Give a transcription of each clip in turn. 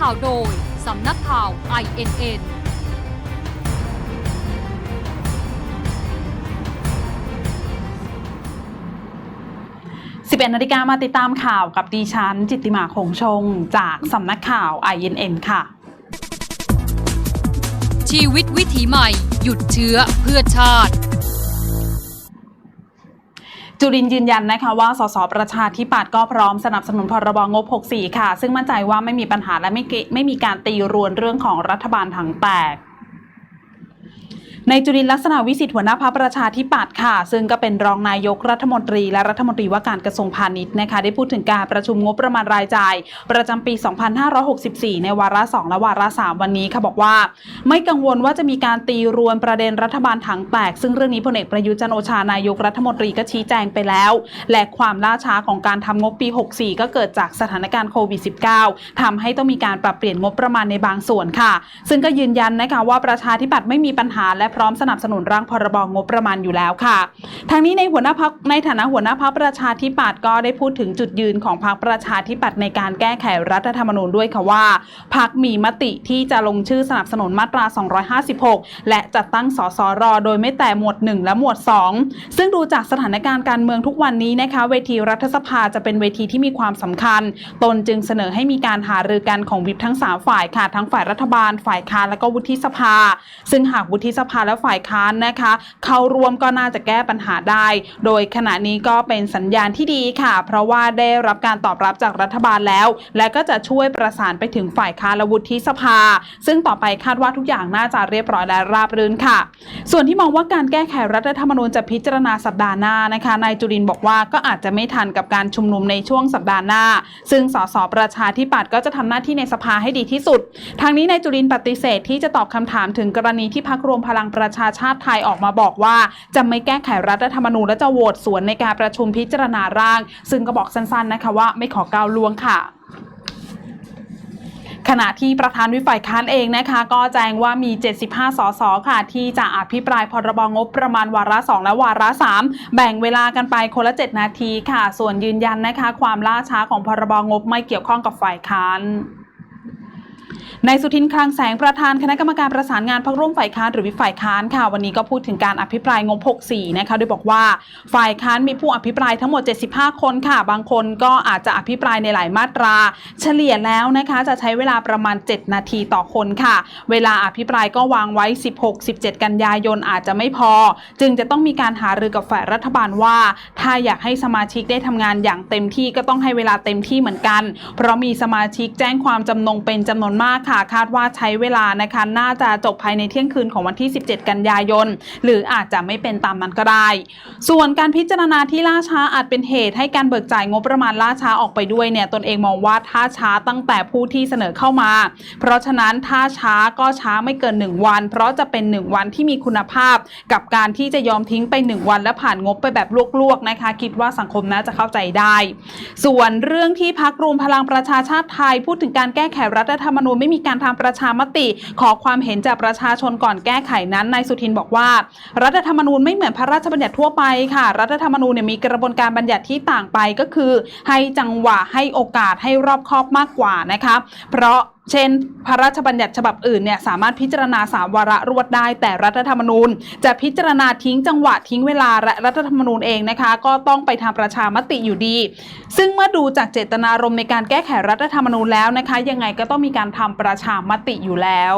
ข่าวโดย สำนักข่าว INN 11นาฬิกามาติดตามข่าวกับดิฉัน จิตติมาคงชง จากสำนักข่าว INN ค่ะ ชีวิตวิถีใหม่ หยุดเชื้อเพื่อชาติ จุรินยืนยันนะคะว่าสสประชาธิปัตย์ก็พร้อมสนับสนุนพรบงบ 64 ค่ะ ซึ่งมั่นใจว่าไม่มีปัญหาและไม่ไม่มีการตีรวนเรื่องของรัฐบาลถังแตก ในจุรินลักษณะวิสิทธิ์หัวหน้าพรรคประชาธิปัตย์ค่ะ ซึ่งก็เป็นรองนายกรัฐมนตรีและรัฐมนตรีว่าการกระทรวงพาณิชย์นะคะได้พูดถึงการประชุมงบประมาณรายจ่าย ประจำปี 2564 ในวาระ 2 และวาระ 3 วันนี้ค่ะบอกว่า ไม่กังวลว่าจะมีการตีรวนประเด็นรัฐบาลถังแตก ซึ่งเรื่องนี้พลเอกประยุจันโอชานายกรัฐมนตรีก็ชี้แจงไปแล้ว และความล่าช้าของการทำงบปี 64 ก็เกิดจากสถานการณ์โควิด -19 ทำให้ต้องมีการปรับเปลี่ยนงบประมาณในบางส่วนค่ะ ซึ่งก็ยืนยันนะคะว่าประชาธิปัตย์ไม่มีปัญหาและพร้อมสนับสนุนร่างพรบงบประมาณอยู่แล้วค่ะ ทางนี้ในหัวหน้าพักในฐานะหัวหน้าพักประชาธิปัตย์ก็ได้พูดถึงจุดยืนของพรรคประชาธิปัตย์ในการแก้ไขรัฐธรรมนูญด้วยค่ะว่าพักมีมติที่จะลงชื่อสนับสนุนมาตรา 256 และจัดตั้งสสรโดยไม่แต่หมวด 1 และหมวด 2 ซึ่งดูจากสถานการณ์การเมืองทุกวันนี้นะคะเวทีรัฐสภาจะเป็นเวทีที่มีความสำคัญ ตนจึงเสนอให้มีการหารือกันของวิปทั้ง 3 ฝ่ายค่ะทั้งฝ่ายรัฐบาล ฝ่ายค้านและก็วุฒิสภา ซึ่งหากวุฒิสภาและฝ่ายค้านนะคะ เข้าร่วมก็น่าจะแก้ปัญหาได้ โดยขณะนี้ก็เป็นสัญญาณที่ดีค่ะ เพราะว่าได้รับการตอบรับจากรัฐบาลแล้ว และก็จะช่วยประสานไปถึงฝ่ายค้านและวุฒิสภา ซึ่งต่อไปคาดว่าทุกอย่างน่าจะเรียบร้อยและราบรื่นค่ะ ส่วนที่มองว่าการแก้ไขรัฐธรรมนูญจะพิจารณาสัปดาห์หน้านะคะนายจุรินบอกว่าก็อาจจะไม่ทันกับการชุมนุมในช่วงสัปดาห์หน้า ซึ่งสสประชาธิปัตย์ก็จะทำหน้าที่ในสภาให้ดีที่สุด ทางนี้นายจุรินปฏิเสธที่จะตอบคำถามถึงกรณีที่พักรวมพลังประชาชาติไทยออกมาบอกว่า จะไม่แก้ไขรัฐธรรมนูญและจะโหวตสวนในการประชุมพิจารณาร่าง ซึ่งก็บอกสั้นๆนะคะว่าไม่ขอก้าวล่วงค่ะขณะที่ประธานวิฝ่ายค้านเองนะคะ ก็แจ้งว่ามี 75 สส ค่ะ ที่จะอภิปรายพรบงบประมาณวาระ 2 และวาระ 3 แบ่งเวลากันไปคนละ 7 นาทีค่ะ ส่วนยืนยันนะคะ ความล่าช้าของพรบงบไม่เกี่ยวข้องกับฝ่ายค้าน นายสุทินคลังแสงประธานคณะกรรมการประสานงานพักร่วมฝ่ายค้านหรือวิฝ่ายค้านค่ะ วันนี้ก็พูดถึงการอภิปรายงบ 64 นะคะ โดยบอกว่าฝ่ายค้านมีผู้อภิปรายทั้งหมด 75 คนค่ะ บางคนก็อาจจะอภิปรายในหลายมาตรา เฉลี่ยแล้วนะคะ จะใช้เวลาประมาณ 7 นาทีต่อคนค่ะ เวลาอภิปรายก็วางไว้ 16-17 กันยายนอาจจะไม่พอ จึงจะต้องมีการหารือกับฝ่ายรัฐบาลว่า ถ้าอยากให้สมาชิกได้ทำงานอย่างเต็มที่ก็ต้องให้เวลาเต็มที่เหมือนกัน เพราะมีสมาชิกแจ้งความจำนงเป็นจำนวนมากค่ะคาดว่าใช้เวลานะคะน่าจะจบภายในเที่ยงคืนของวันที่ 17 กันยายน หรืออาจจะไม่เป็นตามนั้นก็ได้ ส่วนการพิจารณาที่ล่าช้าอาจเป็นเหตุให้การเบิกจ่ายงบประมาณล่าช้าออกไปด้วยเนี่ยตนเองมองว่าถ้าช้าตั้งแต่ผู้ที่เสนอเข้ามา เพราะฉะนั้นถ้าช้าก็ช้าไม่เกิน 1 วัน เพราะจะเป็น 1 วันที่มีคุณภาพ กับการที่จะยอมทิ้งไป 1 วันและผ่านงบไปแบบลวกๆนะคะ คิดว่าสังคมน่าจะเข้าใจได้ ส่วนเรื่องที่พักรวมพลังประชาชาติไทย พูดถึงการแก้ไขรัฐธรรมนูญไม่มีการทำประชามติ ขอความเห็นจากประชาชนก่อนแก้ไขนั้นนายสุทินบอกว่า รัฐธรรมนูญไม่เหมือนพระราชบัญญัติทั่วไปค่ะ รัฐธรรมนูญเนี่ยมีกระบวนการบัญญัติที่ต่างไปก็คือ ให้จังหวะให้โอกาสให้รอบคอบมากกว่านะคะเพราะ เช่น พระราชบัญญัติฉบับอื่นเนี่ยสามารถพิจารณาสามวาระรวดได้ แต่รัฐธรรมนูญ จะพิจารณาทิ้งจังหวะทิ้งเวลาและรัฐธรรมนูญเองนะคะ ก็ต้องไปทำประชามติอยู่ดี ซึ่งเมื่อดูจากเจตนารมณ์ในการแก้ไขรัฐธรรมนูญแล้วนะคะ ยังไงก็ต้องมีการทำประชามติอยู่แล้ว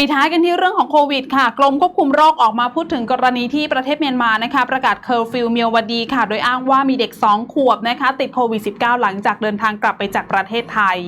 ปิดท้ายกันที่เรื่องของโควิดค่ะ กรมควบคุมโรคออกมาพูดถึงกรณีที่ประเทศเมียนมานะคะ ประกาศเคอร์ฟิวเมียวดีค่ะ โดยอ้างว่ามีเด็ก 2 ขวบนะคะ ติดโควิด -19 หลังจากเดินทางกลับไปจากประเทศไทย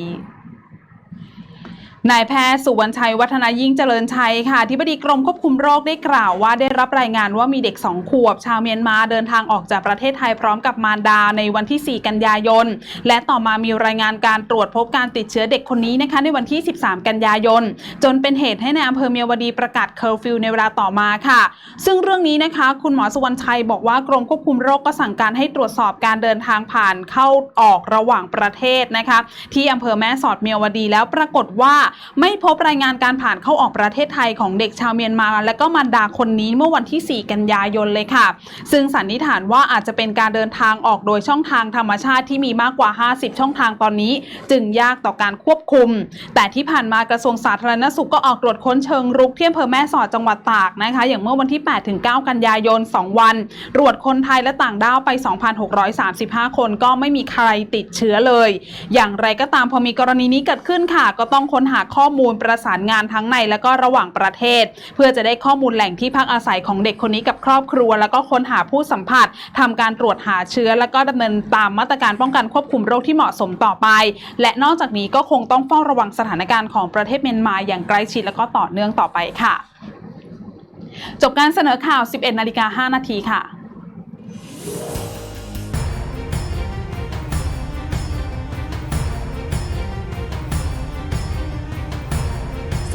นายแพทย์สุวรรณชัยวัฒนายิ่งเจริญชัยค่ะที่บดีกรมควบคุมโรคได้กล่าวว่าได้รับรายงานว่ามีเด็ก 2 ขวบ ชาวเมียนมาเดินทางออกจากประเทศไทยพร้อมกับมารดาในวันที่ 4 กันยายน และต่อมามีรายงานการตรวจพบการติดเชื้อเด็กคนนี้นะคะในวันที่ 13 กันยายน จนเป็นเหตุให้ในอำเภอเมียวดีประกาศเคอร์ฟิวในเวลาต่อมาค่ะ ซึ่งเรื่องนี้นะคะคุณหมอสุวรรณชัยบอกว่ากรมควบคุมโรคก็สั่งการให้ตรวจสอบการเดินทางผ่านเข้าออกระหว่างประเทศนะคะที่อำเภอแม่สอดเมียวดีแล้วปรากฏว่าไม่พบรายงานการผ่านเข้าออกประเทศไทยของเด็กชาวเมียนมา และก็มันดาคนนี้เมื่อวันที่ 4 กันยายนเลยค่ะ ซึ่งสันนิษฐานว่าอาจจะเป็นการเดินทางออกโดยช่องทางธรรมชาติที่มีมากกว่า 50 ช่องทางตอนนี้ จึงยากต่อการควบคุม แต่ที่ผ่านมากระทรวงสาธารณสุขก็ออกตรวจค้นเชิงรุกที่อำเภอแม่สอดจังหวัดตากนะคะ อย่างเมื่อวันที่8-9กันยายน 2 วัน ตรวจคนไทยและต่างด้าวไป 2,635 คนก็ไม่มีใครติดเชื้อเลย อย่างไรก็ตามพอมีกรณีนี้เกิดขึ้นค่ะ ก็ต้องค้นหาข้อมูลประสานงานทั้งในและก็ระหว่างประเทศ เพื่อจะได้ข้อมูลแหล่งที่พักอาศัยของเด็กคนนี้กับครอบครัว แล้วก็ค้นหาผู้สัมผัสทำการตรวจหาเชื้อ แล้วก็ดำเนินตามมาตรการป้องกันควบคุมโรคที่เหมาะสมต่อไป และนอกจากนี้ก็คงต้องเฝ้าระวังสถานการณ์ของประเทศเมียนมาอย่างใกล้ชิดแล้วก็ต่อเนื่องต่อไปค่ะ จบการเสนอข่าว 11นาฬิกา5นาทีค่ะ